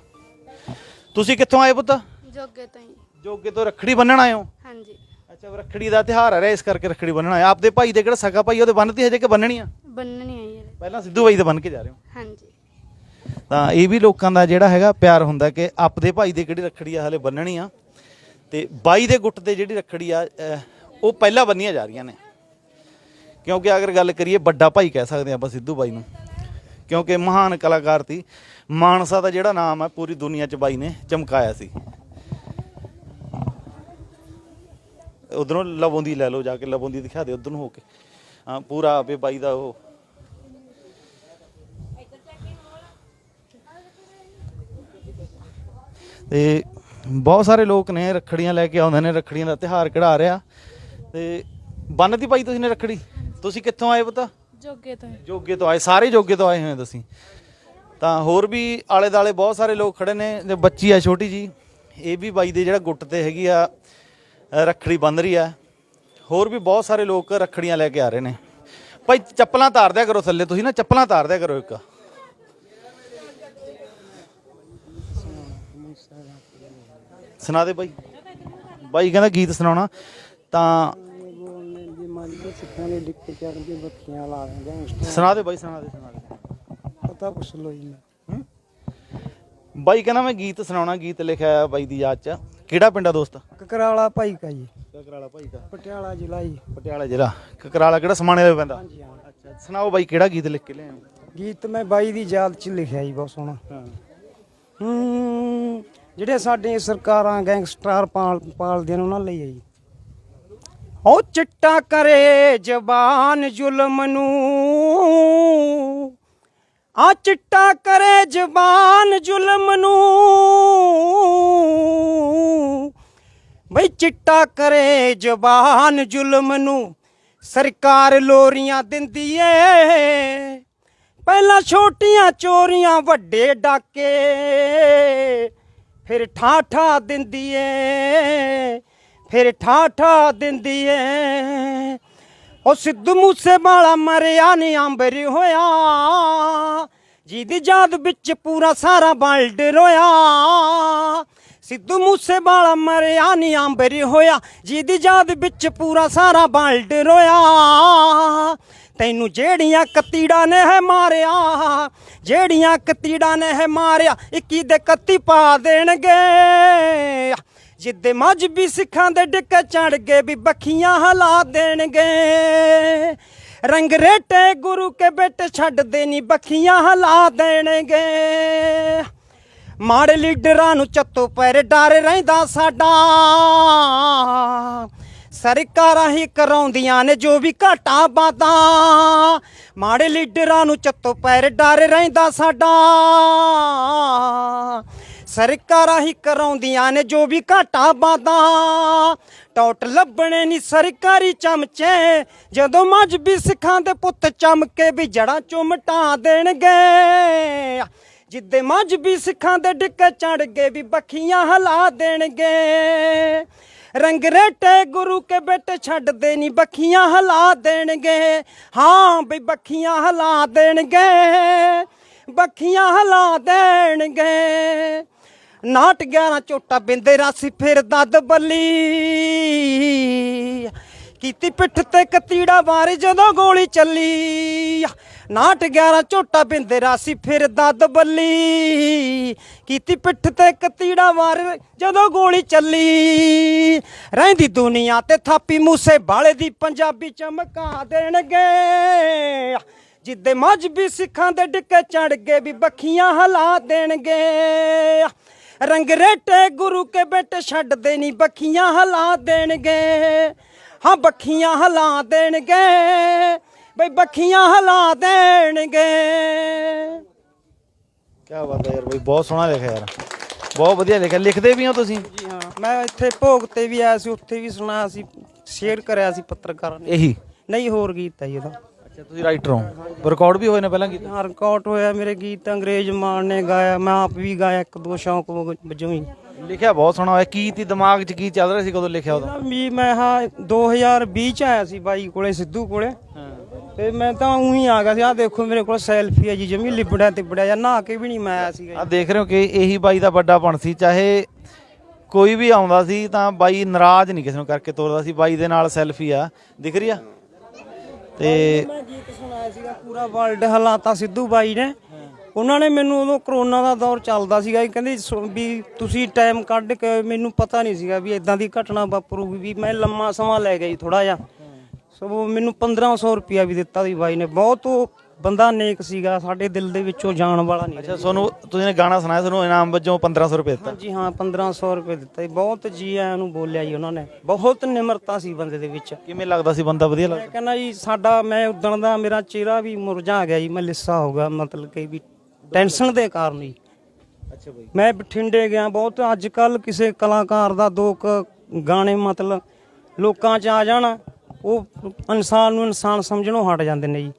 ਤੁਸੀਂ ਕਿੱਥੋਂ ਆਏ ਪੁੱਤ? ਜੋਗੇ ਤੋਂ ਹੀ। ਜੋਗੇ ਤੋਂ ਰੱਖੜੀ ਬੰਨਣ ਆਏ ਹੋ? ਹਾਂਜੀ। ਅੱਛਾ ਰੱਖੜੀ ਦਾ ਤਿਉਹਾਰ ਆ ਰਿਹਾ ਇਸ ਕਰਕੇ ਰੱਖੜੀ ਬੰਨਣ ਆਏ। ਆਪਦੇ ਭਾਈ ਦੇ ਕਿਹੜਾ ਸਗਾ ਭਾਈ ਉਹਦੇ ਬੰਨਤੀ ਹਜੇ ਕਿ ਬੰਨਣੀ ਆ? ਬੰਨਣੀ ਆਈ ਹੈ ਪਹਿਲਾਂ ਸਿੱਧੂ ਬਾਈ ਦੇ ਬੰਨ ਕੇ ਜਾ ਰਹੇ ਹੋ? ਹਾਂਜੀ। ਤਾਂ ਇਹ ਵੀ ਲੋਕਾਂ ਦਾ ਜਿਹੜਾ ਹੈਗਾ ਪਿਆਰ ਹੁੰਦਾ ਕਿ ਆਪਦੇ ਭਾਈ ਦੇ ਕਿਹੜੀ ਰੱਖੜੀ ਆ ਹਲੇ ਬੰਨਣੀ ਆ। ਤੇ ਬਾਈ ਦੇ ਗੁੱਟ ਤੇ ਜਿਹੜੀ ਰੱਖੜੀ ਆ ਅਹ, ਉਹ ਪਹਿਲਾਂ ਬੰਨੀਆਂ ਜਾ ਰਹੀਆਂ ਨੇ। ਕਿਉਂਕਿ ਅਗਰ ਗੱਲ ਕਰੀਏ ਵੱਡਾ ਭਾਈ ਕਹਿ ਸਕਦੇ ਆਪਾਂ ਸਿੱਧੂ ਬਾਈ ਨੂੰ। ਕਿਉਂਕਿ ਮਹਾਨ ਕਲਾਕਾਰ ਸੀ। ਮਾਨਸਾ ਦਾ ਜਿਹੜਾ ਨਾਮ ਹੈ, ਪੂਰੀ ਦੁਨੀਆ 'ਚ ਬਾਈ ਨੇ ਚਮਕਾਇਆ ਸੀ। ਉਧਰੋਂ ਲਵੋਂ ਦੀ ਲੈ ਲਓ ਜਾ ਕੇ ਲਵੋਂ ਦਿਖਾ ਦੇ ਉਧਰ ਨੂੰ ਹੋ ਕੇ। ਹਾਂ, ਪੂਰਾ ਆਪੇ ਬਾਈ ਦਾ ਉਹ। ਤੇ ਬਹੁਤ ਸਾਰੇ ਲੋਕ ਨੇ, ਰੱਖੜੀਆਂ ਲੈ ਕੇ ਆਉਂਦੇ ਨੇ, ਰੱਖੜੀਆਂ ਦਾ ਤਿਹਾਰ ਕਢਾ ਰਿਹਾ। ਤੇ ਬੰਨਦੀ ਭਾਈ, ਤੁਸੀਂ ਨੇ ਰੱਖੜੀ? ਤੁਸੀਂ ਕਿੱਥੋਂ ਆਏ ਪਤਾ? ਜੋਗੇ ਤੋਂ ਜੋਗੇ ਤੋਂ ਆਏ, ਸਾਰੇ ਜੋਗੇ ਤੋਂ ਆਏ ਹੋਏ ਤੁਸੀਂ ਤਾਂ ਹੋਰ ਵੀ ਆਲੇ ਦਾਲੇ ਬਹੁਤ ਸਾਰੇ ਲੋਕ ਖੜੇ ਨੇ, ਤੇ ਬੱਚੀ ਆ ਛੋਟੀ ਜੀ ਇਹ ਵੀ ਬਾਈ ਦੇ ਜਿਹੜਾ ਗੁੱਟ ਤੇ ਹੈਗੀ ਆ ਰੱਖੜੀ ਬੰਨ ਰਹੀ ਆ। ਹੋਰ ਵੀ ਬਹੁਤ ਸਾਰੇ ਲੋਕ ਰੱਖੜੀਆਂ ਲੈ ਕੇ ਆ ਰਹੇ ਨੇ। ਭਾਈ ਚੱਪਲਾਂ ਤਾਰ ਦਿਆ ਕਰੋ ਥੱਲੇ, ਤੁਸੀਂ ਨਾ ਚੱਪਲਾਂ ਤਾਰ ਦਿਆ ਕਰੋ ਇੱਕ। ਸੁਣਾ ਦੇ ਬਾਈ। ਬਾਈ ਕਹਿੰਦਾ ਗੀਤ ਸੁਣਾਉਣਾ। ਤਾਂ ਸਿੱਖਾਂ ਦੇ ਡਿੱਕੇ ਚੜ੍ਹ ਕੇ ਬੱਤੀਆਂ ਲਾ ਦਿੰਦੇ ਸੁਣਾ ਦੇ ਬਾਈ ਸੁਣਾ ਦੇ ਸੁਣਾ ਦੇ। ਪਤਾ ਪੁੱਛ ਲੋ ਜੀ ਬਾਈ ਕਹਿੰਦਾ ਮੈਂ ਗੀਤ ਸੁਣਾਉਣਾ ਗੀਤ ਲਿਖਿਆ ਆ ਬਾਈ ਦੀ ਯਾਦ ਚ। ਕਿਹੜਾ ਪਿੰਡਾ ਦੋਸਤ? ਕਕਰਾਲਾ ਭਾਈ ਕਾ ਜੀ। ਕਕਰਾਲਾ ਭਾਈ ਦਾ ਪਟਿਆਲਾ ਜ਼ਿਲ੍ਹਾ ਜੀ। ਪਟਿਆਲਾ ਜ਼ਿਲ੍ਹਾ। ਕਕਰਾਲਾ ਕਿਹੜਾ ਸਮਾਣੇ ਦਾ ਪੈਂਦਾ ਹਾਂਜੀ ਹਾਂ ਅੱਛਾ ਸੁਣਾਓ ਬਾਈ ਕਿਹੜਾ ਗੀਤ ਲਿਖ ਕੇ ਲਿਆਏ ਗੀਤ ਮੈਂ ਬਾਈ ਦੀ ਯਾਦ ਚ ਲਿਖਿਆ ਜੀ ਬਹੁਤ ਸੋਹਣਾ। ਹਾਂ। ਹੂੰ ਜਿਹੜੇ ਸਾਡੇ ਸਰਕਾਰਾਂ ਗੈਂਗਸਟਰ ਪਾਲ ਪਾਲਦੇ ਨੇ ਉਹਨਾਂ ਲਈ ਹੈ ਜੀ। ਉਹ ਚਿੱਟਾ ਕਰੇ ਜ਼ਬਾਨ ਜ਼ੁਲਮ ਨੂੰ। ਆ ਚਿੱਟਾ ਕਰੇ ਜ਼ਬਾਨ ਜ਼ੁਲਮ ਨੂੰ। ਬਈ ਚਿੱਟਾ ਕਰੇ ਜ਼ਬਾਨ ਜ਼ੁਲਮ ਨੂੰ, ਸਰਕਾਰ ਲੋਰੀਆਂ ਦਿੰਦੀ ਏ। ਪਹਿਲਾਂ ਛੋਟੀਆਂ ਚੋਰੀਆਂ, ਵੱਡੇ ਡਾਕੇ, ਫਿਰ ਠਾਠਾ ਦਿੰਦੀ ਏ। ਫਿਰ ਠਾਠਾ ਦਿੰਦੀ ਏ ਉਹ ਸਿੱਧੂ ਮੂਸੇ ਵਾਲਾ ਮਰਿਆ ਨੀ, ਅੰਬਰ ਹੋਇਆ। ਜਿਹਦੀ ਯਾਦ ਵਿੱਚ ਪੂਰਾ ਸਾਰਾ ਵਰਲਡ ਰੋਇਆ। ਸਿੱਧੂ ਮੂਸੇ ਵਾਲਾ ਮਰਿਆ ਨੀ, ਅੰਬਰ ਹੋਇਆ। ਜਿਹਦੀ ਯਾਦ ਵਿੱਚ ਪੂਰਾ ਸਾਰਾ ਵਰਲਡ ਰੋਇਆ। ਤੈਨੂੰ ਜਿਹੜੀਆਂ ਕਤੀੜਾ ਨੇ ਹੈ ਮਾਰਿਆ, ਜਿਹੜੀਆਂ ਕਤੀੜਾ ਨੇ ਹੈ ਮਾਰਿਆ 21 ਦੇ 31 ਪਾ ਦੇਣਗੇ। ਜਿੱਦੇ ਮਜਬੀ ਸਿੱਖਾਂ ਦੇ ਡਿੱਕੇ ਚੜ ਗਏ ਵੀ ਬਖੀਆਂ ਹਲਾ ਦੇਣਗੇ। ਰੰਗਰੇਟੇ ਗੁਰੂ ਕੇ ਬੇਟੇ ਛੱਡਦੇ ਨਹੀਂ ਬਖੀਆਂ ਹਲਾ ਦੇਣਗੇ। ਮਾੜੇ ਲੀਡਰਾਂ ਨੂੰ ਚੱਤੋ ਪੈਰ ਡਰ ਰਹਿੰਦਾ ਸਾਡਾ। ਸਰਕਾਰਾਂ ਹੀ ਕਰਾਉਂਦੀਆਂ ਨੇ ਜੋ ਵੀ ਘਾਟਾ ਬਾਤਾਂ ਮਾੜੇ ਲੀਡਰਾਂ ਨੂੰ ਚੱਤੋ ਪੈਰ ਡਰ ਰਹਿੰਦਾ ਸਾਡਾ। ਸਰਕਾਰਾਂ ਹੀ ਕਰਾਉਂਦੀਆਂ ਨੇ ਜੋ ਵੀ ਘਾਟਾ ਬਾਤਾਂ। ਟੌਟ ਲੱਭਣੇ ਨਹੀਂ ਸਰਕਾਰੀ ਚਮਚੇ। ਜਦੋਂ ਮਜਬੀ ਸਿੱਖਾਂ ਦੇ ਪੁੱਤ ਚਮਕੇ ਵੀ ਜੜਾਂ ਚੁੰਮਟਾ ਦੇਣਗੇ। ਜਿੱਦੇ ਮਜਬੀ ਸਿੱਖਾਂ ਦੇ ਡਿੱਕੇ ਚੜ ਗਏ ਵੀ ਬੱਖੀਆਂ ਹਲਾ ਦੇਣਗੇ। ਰੰਗਰੇਟੇ ਗੁਰੂ ਕੇ ਬੇਟੇ ਛੱਡਦੇ ਨਹੀਂ ਬੱਖੀਆਂ ਹਲਾ ਦੇਣਗੇ। ਹਾਂ ਵੀ ਬੱਖੀਆਂ ਹਲਾ ਦੇਣਗੇ। ਬੱਖੀਆਂ ਹਲਾ ਦੇਣਗੇ। ਨਾਟ 11 ਝੋਟਾ ਬਿੰਦੇ ਰਾਸੀ ਫਿਰਦਾ ਬੱਲੀ। ਕੀਤੀ ਪਿੱਠ ਤੇ ਕਤੀੜਾ ਵਾਰ ਜਦੋਂ ਗੋਲੀ ਚੱਲੀ। ਨਾਟ 11 ਝੋਟਾ ਬਿੰਦੇ ਰਾਸੀ ਫਿਰਦਾ ਬੱਲੀ। ਕੀਤੀ ਪਿੱਠ ਤੇ ਕਤੀੜਾ ਵਾਰ ਜਦੋਂ ਗੋਲੀ ਚੱਲੀ। ਰਹਿੰਦੀ ਦੁਨੀਆ ਤੇ ਥਾਪੀ ਮੂਸੇ ਵਾਲੇ ਦੀ ਪੰਜਾਬੀ ਚਮਕਾ ਦੇਣਗੇ। ਜਿੱਦੇ ਮਜਬੀ ਸਿੱਖਾਂ ਦੇ ਡਿੱਕੇ ਚੜ ਗਏ, ਵੀ ਬੱਖੀਆਂ ਹਲਾ ਦੇਣਗੇ। ਰੰਗ ਰੇਟੇ ਗੁਰੂ ਕੇ ਬੇਟੇ ਛੱਡਦੇ ਨਹੀਂ ਬੱਖੀਆਂ ਹਲਾ ਦੇਣਗੇ। ਹਾਂ ਬੱਖੀਆਂ ਹਲਾ ਦੇਣਗੇ। ਬਈ ਬੱਖੀਆਂ ਹਲਾ ਦੇਣਗੇ। ਕੀ ਬਾਤ ਹੈ ਯਾਰ ਬਈ ਬਹੁਤ ਸੋਹਣਾ ਲਿਖਿਆ ਯਾਰ। ਬਹੁਤ ਵਧੀਆ ਲਿਖਿਆ। ਲਿਖਦੇ ਵੀ ਹੋ ਤੁਸੀਂ? ਜੀ ਹਾਂ ਮੈਂ ਇੱਥੇ ਭੋਗ ਤੇ ਵੀ ਆਇਆ ਸੀ ਉੱਥੇ ਵੀ ਸੁਣਾਇਆ ਸੀ ਸ਼ੇਅਰ ਕਰਿਆ ਸੀ ਪੱਤਰਕਾਰਾਂ ਨੇ। ਇਹੀ? ਨਹੀਂ ਹੋਰ ਗੀਤ ਹੈ ਜੀ ਇਹਦਾ। ਅੱਛਾ ਤੁਸੀਂ ਰਾਈਟਰ ਹੋ। ਰਿਕਾਰਡ ਵੀ ਹੋਏ ਨੇ ਪਹਿਲਾਂ ਗੀਤ? ਹਾਂ ਰਿਕਾਰਡ ਹੋਇਆ ਮੇਰੇ ਗੀਤ ਅੰਗਰੇਜ਼ ਮਾਨ ਨੇ ਗਾਇਆ ਮੈਂ ਆਪ ਵੀ ਗਾਇਆ ਇੱਕ ਦੋ ਸ਼ੌਂਕ ਵਜੋਂ ਹੀ। ਲਿਖਿਆ ਬਹੁਤ ਸੋਹਣਾ ਹੋਇਆ। ਕੀ ਤੀ ਦਿਮਾਗ 'ਚ ਕੀ ਚੱਲ ਰਿਹਾ ਸੀ ਕਦੋਂ ਲਿਖਿਆ ਉਦੋਂ ਵੀ ਮੈਂ ਹਾਂ 2020 ਚ ਆਇਆ ਸੀ ਬਾਈ ਕੋਲੇ ਸਿੱਧੂ ਕੋਲੇ। ਤੇ ਮੈਂ ਤਾਂ ਉਹੀ ਆ ਗਿਆ ਸੀ ਆ ਦੇਖੋ ਮੇਰੇ ਕੋਲ ਸੈਲਫੀ ਹੈ ਜੀ ਜਮੀ ਲਿਬੜਿਆ ਤੇ ਬੜਿਆ ਜਾਂ ਨਹਾ ਕੇ ਵੀ ਨਹੀਂ ਮੈਂ ਆਇਆ ਸੀਗਾ ਆ ਦੇਖ ਰਹੇ ਹੋ ਕਿ ਇਹੀ ਬਾਈ ਦਾ ਵੱਡਾ ਪਣ ਸੀ ਚਾਹੇ ਕੋਈ ਵੀ ਆਉਂਦਾ ਸੀ ਤਾਂ ਬਾਈ ਨਾਰਾਜ਼ ਨਹੀਂ ਕਿਸੇ ਨੂੰ ਕਰਕੇ ਤੋਰਦਾ ਸੀ ਬਾਈ ਦੇ ਨਾਲ ਸੈਲਫੀ ਆ। ਦਿਖ ਰਹੀ ਆ? ਤੇ ਮੈਂ ਗੀਤ ਸੁਣਾਇਆ ਸੀਗਾ ਪੂਰਾ ਵਰਲਡ ਹਲਾਤਾ ਸਿੱਧੂ ਬਾਈ ਨੇ। ਉਹਨਾਂ ਨੇ ਮੈਨੂੰ ਉਦੋਂ ਕਰੋਨਾ ਦਾ ਦੌਰ ਚੱਲਦਾ ਸੀਗਾ ਇਹ ਕਹਿੰਦੇ ਸੁ- ਵੀ ਤੁਸੀਂ ਟਾਈਮ ਕੱਢ ਕੇ ਮੈਨੂੰ ਪਤਾ ਨਹੀਂ ਸੀਗਾ ਵੀ ਇਦਾਂ ਦੀ ਘਟਨਾ ਵਾਪਰੂਗੀ ਵੀ ਮੈਂ ਲੰਮਾ ਸਮਾਂ ਲੈ ਗਿਆ ਜੀ ਥੋੜਾ ਜਿਹਾ। ਸੋ ਮੈਨੂੰ 1500 ਰੁਪਿਆ ਵੀ ਦਿੱਤਾ ਸੀ ਬਾਈ ਨੇ। ਬਹੁਤ ਉਹ ਬੰਦਾ ਨੇਕ ਸੀਗਾ ਸਾਡੇ ਦਿਲ ਦੇ ਵਿੱਚੋਂ ਜਾਣ ਵਾਲਾ ਨਹੀਂ ਅੱਛਾ ਤੁਹਾਨੂੰ ਤੁਸੀਂ ਨੇ ਗਾਣਾ ਸੁਣਾਇਆ ਤੁਹਾਨੂੰ ਇਨਾਮ ਵਜੋਂ 1500 ਰੁਪਏ ਦਿੱਤਾ। ਜੀ ਹਾਂ 1500 ਰੁਪਏ ਦਿੱਤਾ ਜੀ। ਬਹੁਤ ਜੀ ਆਇਆਂ ਨੂੰ ਬੋਲਿਆ ਜੀ ਉਹਨਾਂ ਨੇ। ਬਹੁਤ ਨਿਮਰਤਾ ਸੀ ਬੰਦੇ ਦੇ ਵਿੱਚ। ਕਿਵੇਂ ਲੱਗਦਾ ਸੀ ਬੰਦਾ? ਵਧੀਆ ਮੈਂ ਲੱਗਦਾ? ਕਹਿੰਦਾ ਜੀ ਸਾਡਾ ਮੈਂ ਉਦਣ ਦਾ ਮੇਰਾ ਚਿਹਰਾ ਵੀ ਮੁਰਝਾ ਗਿਆ ਜੀ ਮੈਂ ਲਿੱਸਾ ਹੋ ਗਿਆ ਮਤਲਬ ਕਿ ਵੀ ਟੈਨਸ਼ਨ ਦੇ ਕਾਰਨ ਹੀ ਅੱਛਾ ਬਾਈ। ਮੈਂ ਬਠਿੰਡੇ ਗਿਆ ਬਹੁਤ ਅੱਜ ਕੱਲ ਕਿਸੇ ਕਲਾਕਾਰ ਦਾ ਦੋ ਕੁ ਗਾਣੇ ਮਤਲਬ ਲੋਕਾਂ 'ਚ ਆ ਜਾਣ ਉਹ ਇਨਸਾਨ ਨੂੰ ਇਨਸਾਨ ਸਮਝਣੋਂ ਹਟ ਜਾਂਦੇ ਨੇ ਜੀ।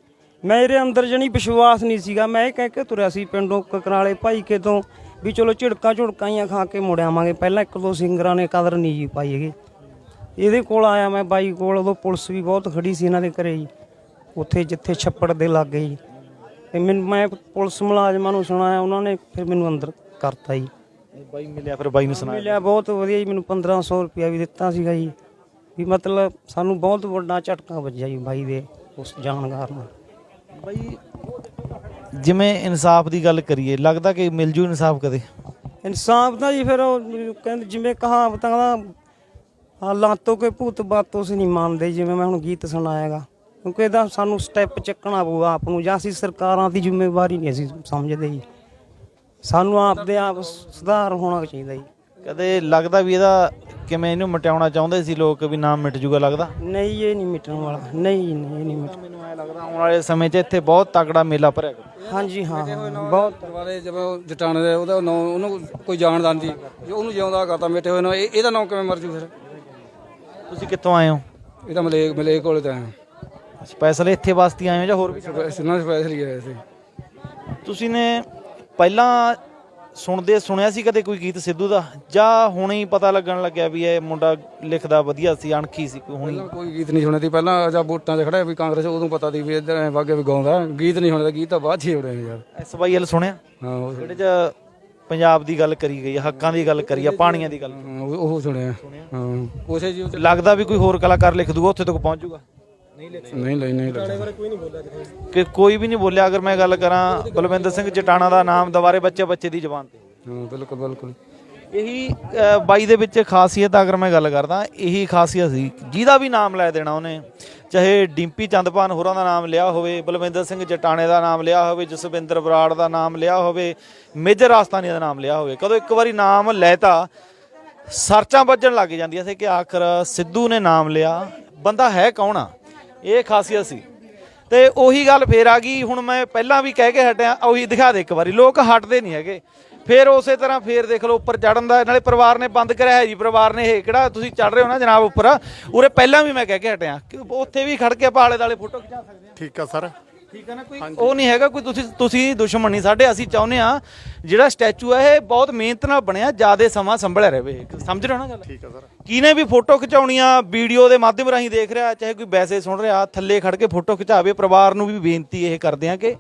ਮੇਰੇ ਅੰਦਰ ਜਣੀ ਵਿਸ਼ਵਾਸ ਨਹੀਂ ਸੀਗਾ। ਮੈਂ ਇਹ ਕਹਿ ਕੇ ਤੁਰਿਆ ਸੀ ਪਿੰਡੋਂ ਕਕਰਾਲੇ ਭਾਈ ਕੇ ਤੋਂ ਵੀ ਚਲੋ ਝਿੜਕਾਂ ਝੁੜਕਾਈਆਂ ਖਾ ਕੇ ਮੁੜ ਆਵਾਂਗੇ। ਪਹਿਲਾਂ ਇੱਕ ਦੋ ਸਿੰਗਰਾਂ ਨੇ ਕਦਰ ਨਹੀਂ ਜੀ ਪਾਈ ਹੈਗੀ। ਇਹਦੇ ਕੋਲ ਆਇਆ ਮੈਂ ਬਾਈ ਕੋਲ ਉਦੋਂ ਪੁਲਿਸ ਵੀ ਬਹੁਤ ਖੜੀ ਸੀ ਇਹਨਾਂ ਦੇ ਘਰੇ ਜੀ। ਉੱਥੇ ਜਿੱਥੇ ਛੱਪੜ ਦੇ ਲੱਗੇ ਜੀ। ਤੇ ਮੈਨੂੰ ਮੈਂ ਪੁਲਿਸ ਮੁਲਾਜ਼ਮਾਂ ਨੂੰ ਸੁਣਾਇਆ ਉਹਨਾਂ ਨੇ ਫਿਰ ਮੈਨੂੰ ਅੰਦਰ ਕਰਤਾ ਜੀ। ਬਾਈ ਮਿਲਿਆ ਫਿਰ ਬਾਈ ਨੂੰ ਸੁਣਾਇਆ। ਮਿਲਿਆ ਬਹੁਤ ਵਧੀਆ ਜੀ ਮੈਨੂੰ 1500 ਰੁਪਇਆ ਵੀ ਦਿੱਤਾ ਸੀਗਾ ਜੀ। ਵੀ ਮਤਲਬ ਸਾਨੂੰ ਬਹੁਤ ਵੱਡਾ ਝਟਕਾ ਵੱਜਿਆ ਜੀ ਬਾਈ ਦੇ ਉਸ ਜਾਣਕਾਰ ਨਾਲ। ਬਾਈ ਜਿਵੇਂ ਇਨਸਾਫ ਦੀ ਗੱਲ ਕਰੀਏ ਲੱਗਦਾ ਕਿ ਮਿਲ ਜੂ ਇਨਸਾਫ ਕਦੇ? ਇਨਸਾਫ ਦਾ ਜੀ ਫਿਰ ਉਹ ਕਹਿੰਦੇ ਜਿਵੇਂ ਕਹਾਵਤਾਂ ਦਾ ਹਾਲਾਤੋਂ ਕੇ ਭੂਤ ਬਾਤੋਂ ਸੇ ਨਹੀਂ ਮੰਨਦੇ ਜਿਵੇਂ ਮੈਂ ਹੁਣ ਗੀਤ ਸੁਣਾਇਆਗਾ ਕਿਉਂਕਿ ਇਹਦਾ ਸਾਨੂੰ ਸਟੈਪ ਚੱਕਣਾ ਪਊਗਾ ਆਪ ਨੂੰ ਜਾਂ ਅਸੀਂ ਸਰਕਾਰਾਂ ਦੀ ਜ਼ਿੰਮੇਵਾਰੀ ਨਹੀਂ ਅਸੀਂ ਸਮਝਦੇ ਜੀ। ਸਾਨੂੰ ਆਪ ਦੇ ਆਪ ਸੁਧਾਰ ਹੋਣਾ ਚਾਹੀਦਾ ਜੀ। ਕਦੇ ਲੱਗਦਾ ਵੀ ਇਹਦਾ ਕਿਵੇਂ ਇਹਨੂੰ ਮਟਾਉਣਾ ਚਾਹੁੰਦੇ ਸੀ ਲੋਕ ਵੀ ਨਾਮ ਮਿਟ ਜੂਗਾ ਲੱਗਦਾ? ਨਹੀਂ ਇਹ ਨਹੀਂ ਮਿਟਣ ਵਾਲਾ। ਨਹੀਂ ਨਹੀਂ ਇਹ ਨਹੀਂ ਮਿਟ ਮੈਨੂੰ ਐ ਲੱਗਦਾ ਆਉਣ ਵਾਲੇ ਸਮੇਂ 'ਚ ਇੱਥੇ ਬਹੁਤ ਤਕੜਾ ਮੇਲਾ ਭਰਿਆ ਕਰੂ। ਹਾਂਜੀ ਹਾਂ ਬਹੁਤ ਵਾਲੇ ਜਿਵੇਂ ਜਟਾਣੇ ਦੇ ਉਹਦਾ ਨਾਂ ਉਹਨੂੰ ਕੋਈ ਜਾਣਦਾ ਨਹੀਂ ਸੀ। ਜੋ ਉਹਨੂੰ ਜਿਉਂਦਾ ਕਰਤਾ ਮਿੱਟੇ ਹੋਏ ਨੂੰ ਇਹ- ਇਹਦਾ ਨਾਂ ਕਿਵੇਂ ਮਰ ਜੂ ਫਿਰ? ਤੁਸੀਂ ਕਿੱਥੋਂ ਆਏ ਹੋ? ਇਹਦਾ ਮਲੇਕ ਮਲੇਕ ਕੋਲੇ ਤਾਂ ਸਪੈਸ਼ਲ ਇੱਥੇ ਵਾਸਤੇ ਆਏ ਹੋ ਜਾਂ ਹੋਰ ਵੀ ਸਿਨਾ ਸਪੈਸ਼ਲ ਹੀ ਆਇਆ ਸੀ। ਤੁਸੀਂ ਨੇ ਪਹਿਲਾਂ ਸੁਣਦੇ ਸੁਣਿਆ ਸੀ ਕਦੇ ਕੋਈ ਗੀਤ ਸਿੱਧੂ ਦਾ? ਜਾਂ ਹੁਣੇ ਹੀ ਪਤਾ ਲੱਗਣ ਲੱਗਿਆ ਵੀ ਇਹ ਮੁੰਡਾ ਲਿਖਦਾ ਵਧੀਆ ਸੀ ਅਣਖੀ ਸੀ ਕੋਈ ਹੁਣੀ? ਪਹਿਲਾਂ ਕੋਈ ਗੀਤ ਨਹੀਂ ਸੁਣਿਆ ਸੀ। ਪਹਿਲਾਂ ਜਾਂ ਵੋਟਾਂ 'ਚ ਖੜਾ ਵੀ ਕਾਂਗਰਸ ਉਦੋਂ ਪਤਾ ਸੀ ਵੀ ਇੱਧਰ ਵਾਗੇ ਵੀ ਗਾਉਂਦਾ। ਗੀਤ ਨਹੀਂ ਸੁਣਦਾ ਗੀਤ ਤਾਂ ਬਾਅਦ 'ਚ ਹੀ ਹੋਣੇ ਯਾਰ। ਐਸਵਾਈਐਲ ਸੁਣਿਆ? ਹਾਂ ਉਹ ਜਿਹੜੇ ਚ ਪੰਜਾਬ ਦੀ ਗੱਲ ਕਰੀ ਗਈ ਆ ਹੱਕਾਂ ਦੀ ਗੱਲ ਕਰੀ ਆ ਪਾਣੀਆਂ ਦੀ ਗੱਲ ਹਾਂ, ਉਹ ਉਹ ਸੁਣਿਆ? ਹਾਂ ਉਸੇ ਜੀ ਲੱਗਦਾ ਵੀ ਕੋਈ ਹੋਰ ਕਲਾਕਾਰ ਲਿਖ ਦੂਗਾ ਉੱਥੇ ਤੱਕ ਪਹੁੰਚ ਜਾਊਗਾ ਨਹੀਂ ਨਹੀਂ ਨਹੀਂ ਲੱਗਦਾ। ਕਿ ਕੋਈ ਵੀ ਨਹੀਂ ਬੋਲਿਆ ਅਗਰ ਮੈਂ ਗੱਲ ਕਰਾਂ ਬਲਵਿੰਦਰ ਸਿੰਘ ਜਟਾਣਾ ਦਾ ਨਾਮ ਦੁਬਾਰੇ ਬੱਚੇ ਬੱਚੇ ਦੀ ਜ਼ੁਬਾਨ ਤੇ। ਹਾਂ ਬਿਲਕੁਲ ਬਿਲਕੁਲ। ਇਹੀ ਅ, ਬਾਈ ਦੇ ਵਿੱਚ ਖਾਸੀਅਤ ਅਗਰ ਮੈਂ ਗੱਲ ਕਰਦਾ ਇਹੀ ਖਾਸੀਅਤ ਸੀ। ਜਿਹਦਾ ਵੀ ਨਾਮ ਲੈ ਦੇਣਾ ਉਹਨੇ ਚਾਹੇ ਡਿੰਪੀ ਚੰਦਪਾਨ ਹੋਰਾਂ ਦਾ ਨਾਮ ਲਿਆ ਹੋਵੇ ਬਲਵਿੰਦਰ ਸਿੰਘ ਜਟਾਣੇ ਦਾ ਨਾਮ ਲਿਆ ਹੋਵੇ ਜਸਵਿੰਦਰ ਬਰਾੜ ਦਾ ਨਾਮ ਲਿਆ ਹੋਵੇ ਮੇਜਰ ਰਾਸਤਾਨੀ ਦਾ ਨਾਮ ਲਿਆ ਹੋਵੇ। ਕਦੋਂ ਇੱਕ ਵਾਰੀ ਨਾਮ ਲੈਤਾ ਸਰਚਾਂ ਵੱਜਣ ਲੱਗ ਜਾਂਦੀਆਂ ਸੀ ਕਿ ਆਖਰ ਸਿੱਧੂ ਨੇ ਨਾਮ ਲਿਆ। ਬੰਦਾ ਹੈ ਕੌਣ ਆ? ਇਹ ਖਾਸੀਅਤ ਸੀ। ਤੇ ਉਹੀ ਗੱਲ ਫੇਰ ਆ ਗਈ, ਹੁਣ ਮੈਂ ਪਹਿਲਾਂ ਵੀ ਕਹਿ ਕੇ ਹਟਿਆ, ਉਹੀ ਦਿਖਾ ਦੇ ਇੱਕ ਵਾਰੀ, ਲੋਕ ਹਟਦੇ ਨਹੀਂ ਹੈਗੇ। ਫੇਰ ਉਸੇ ਤਰ੍ਹਾਂ ਫੇਰ ਦੇਖ ਲਓ, ਉੱਪਰ ਚੜਨ ਦਾ, ਨਾਲੇ ਪਰਿਵਾਰ ਨੇ ਬੰਦ ਕਰਿਆ ਹੈ ਜੀ, ਪਰਿਵਾਰ ਨੇ ਇਹ ਕਿਹੜਾ ਤੁਸੀਂ ਚੜ ਰਹੇ ਹੋ ਨਾ ਜਨਾਬ ਉੱਪਰ, ਉਰੇ ਪਹਿਲਾਂ ਵੀ ਮੈਂ ਕਹਿ ਕੇ ਹਟਿਆ ਉੱਥੇ ਵੀ ਖੜ ਕੇ ਆਪਾਂ ਆਲੇ ਦਾਲੇ ਫੋਟੋ ਖਿਚਾ ਸਕਦੇ ਆ ਠੀਕ ਆ, ਸਰ। ਠੀਕ ਹੈ ਨਾ ਕੋਈ? ਉਹ ਨਹੀਂ ਹੈਗਾ ਕੋਈ ਤੁਸੀਂ ਤੁਸੀਂ ਦੁਸ਼ਮਣ ਨਹੀਂ ਸਾਡੇ ਅਸੀਂ ਚਾਹੁੰਦੇ ਆ ਜਿਹੜਾ ਸਟੈਚੂ ਹੈ ਇਹ ਬਹੁਤ ਮਿਹਨਤ ਨਾਲ ਬਣਿਆ ਜਿਆਦੇ ਸਮਾਂ ਸੰਭਲਿਆ ਰਹੇ। ਸਮਝ ਰਹੇ ਹੋ ਨਾ ਗੱਲ? ਠੀਕ ਆ ਸਰ। ਕਿਨੇ ਵੀ ਫੋਟੋ ਖਿਚਾਉਣੀਆਂ ਵੀਡੀਓ ਦੇ ਮਾਧਿਅਮ ਰਾਹੀਂ ਦੇਖ ਰਿਹਾ ਚਾਹੇ ਕੋਈ ਵੈਸੇ ਸੁਣ ਰਿਹਾ ਥੱਲੇ ਖੜ ਕੇ ਫੋਟੋ ਖਿਚਾਵੇ ਪਰਿਵਾਰ ਨੂੰ ਵੀ ਬੇਨਤੀ ਇਹ ਕਰਦੇ ਆ ਕਿ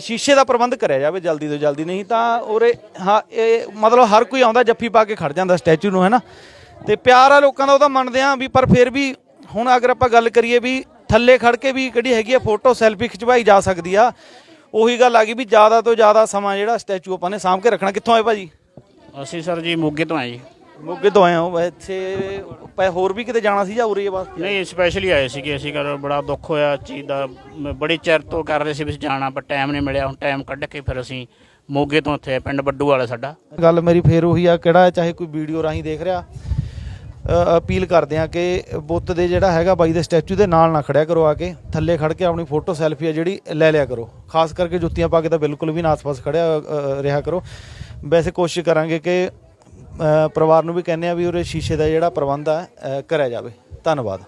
ਸ਼ੀਸ਼ੇ ਦਾ ਪ੍ਰਬੰਧ ਕਰਿਆ ਜਾਵੇ ਜਲਦੀ ਤੋਂ ਜਲਦੀ ਨਹੀਂ ਤਾਂ ਉਰੇ ਹਾਂ ਇਹ ਮਤਲਬ ਹਰ ਕੋਈ ਆਉਂਦਾ ਜੱਫੀ ਪਾ ਕੇ ਖੜ ਜਾਂਦਾ ਸਟੈਚੂ ਨੂੰ ਹੈ ਨਾ? ਤੇ ਪਿਆਰ ਆ ਲੋਕਾਂ ਦਾ ਉਹਦਾ ਮੰਨਦੇ ਆ ਵੀ ਪਰ ਫਿਰ ਵੀ ਹੁਣ ਅਗਰ ਆਪਾਂ ਗੱਲ ਕਰੀਏ ਵੀ ਥੱਲੇ ਖੜ ਕੇ ਵੀ ਕਿਹੜੀ ਹੈਗੀ ਆ ਫੋਟੋ ਸੈਲਫੀ ਖਿਚਵਾਈ ਜਾ ਸਕਦੀ ਆ। ਉਹੀ ਗੱਲ ਆ ਗਈ ਵੀ ਜ਼ਿਆਦਾ ਤੋਂ ਜ਼ਿਆਦਾ ਸਮਾਂ ਜਿਹੜਾ ਸਟੈਚੂ ਆਪਾਂ ਨੇ ਸਾਂਭ ਕੇ ਰੱਖਣਾ। ਕਿੱਥੋਂ ਆਏ ਭਾਜੀ? ਅਸੀਂ ਸਰ ਜੀ ਮੋਗੇ ਤੋਂ ਆਏ ਜੀ। ਮੋਗੇ ਤੋਂ ਆਏ ਹੋ। ਇੱਥੇ ਪੈ ਹੋਰ ਵੀ ਕਿਤੇ ਜਾਣਾ ਸੀ ਜਾਂ ਉਰੇ ਬਸ? ਨਹੀਂ ਸਪੈਸ਼ਲੀ ਆਏ ਸੀਗੇ ਅਸੀਂ ਕਰ ਬੜਾ ਦੁੱਖ ਹੋਇਆ ਚੀਜ਼ ਦਾ। ਮ- ਬੜੀ ਚਿਰ ਤੋਂ ਕਰ ਰਹੇ ਸੀ ਵੀ ਅਸੀਂ ਜਾਣਾ ਪਰ ਟਾਈਮ ਨਹੀਂ ਮਿਲਿਆ। ਹੁਣ ਟਾਈਮ ਕੱਢ ਕੇ ਫਿਰ ਅਸੀਂ ਮੋਗੇ ਤੋਂ ਇੱਥੇ ਪਿੰਡ ਬੱਡੂ ਵਾਲਾ ਸਾਡਾ। ਗੱਲ ਮੇਰੀ ਫੇਰ ਉਹੀ ਆ ਕਿਹੜਾ ਚਾਹੇ ਕੋਈ ਵੀਡੀਓ ਰਾਹੀਂ ਦੇਖ ਰਿਹਾ। ਅਪੀਲ ਕਰਦੇ ਆ ਕਿ ਬੁੱਤ ਦੇ ਜਿਹੜਾ ਹੈਗਾ ਬਾਈ ਦੇ ਸਟੈਚੂ ਦੇ ਨਾਲ ਨਾ ਖੜਿਆ ਕਰੋ ਆ ਕੇ, ਥੱਲੇ ਖੜ ਕੇ ਆਪਣੀ ਫੋਟੋ ਸੈਲਫੀ ਆ ਜਿਹੜੀ ਲੈ ਲਿਆ ਕਰੋ। ਖਾਸ ਕਰਕੇ ਜੁੱਤੀਆਂ ਪਾ ਕੇ ਤਾਂ ਬਿਲਕੁਲ ਵੀ ਨਾ ਆਸ-ਪਾਸ ਖੜਿਆ ਰਿਹਾ ਕਰੋ। ਵੈਸੇ ਕੋਸ਼ਿਸ਼ ਕਰਾਂਗੇ ਕਿ ਪਰਿਵਾਰ ਨੂੰ ਵੀ ਕਹਿੰਦੇ ਆ ਵੀ ਉਰੇ ਸ਼ੀਸ਼ੇ ਦਾ ਜਿਹੜਾ ਪ੍ਰਬੰਧ ਆ ਕਰਿਆ ਜਾਵੇ। ਧੰਨਵਾਦ।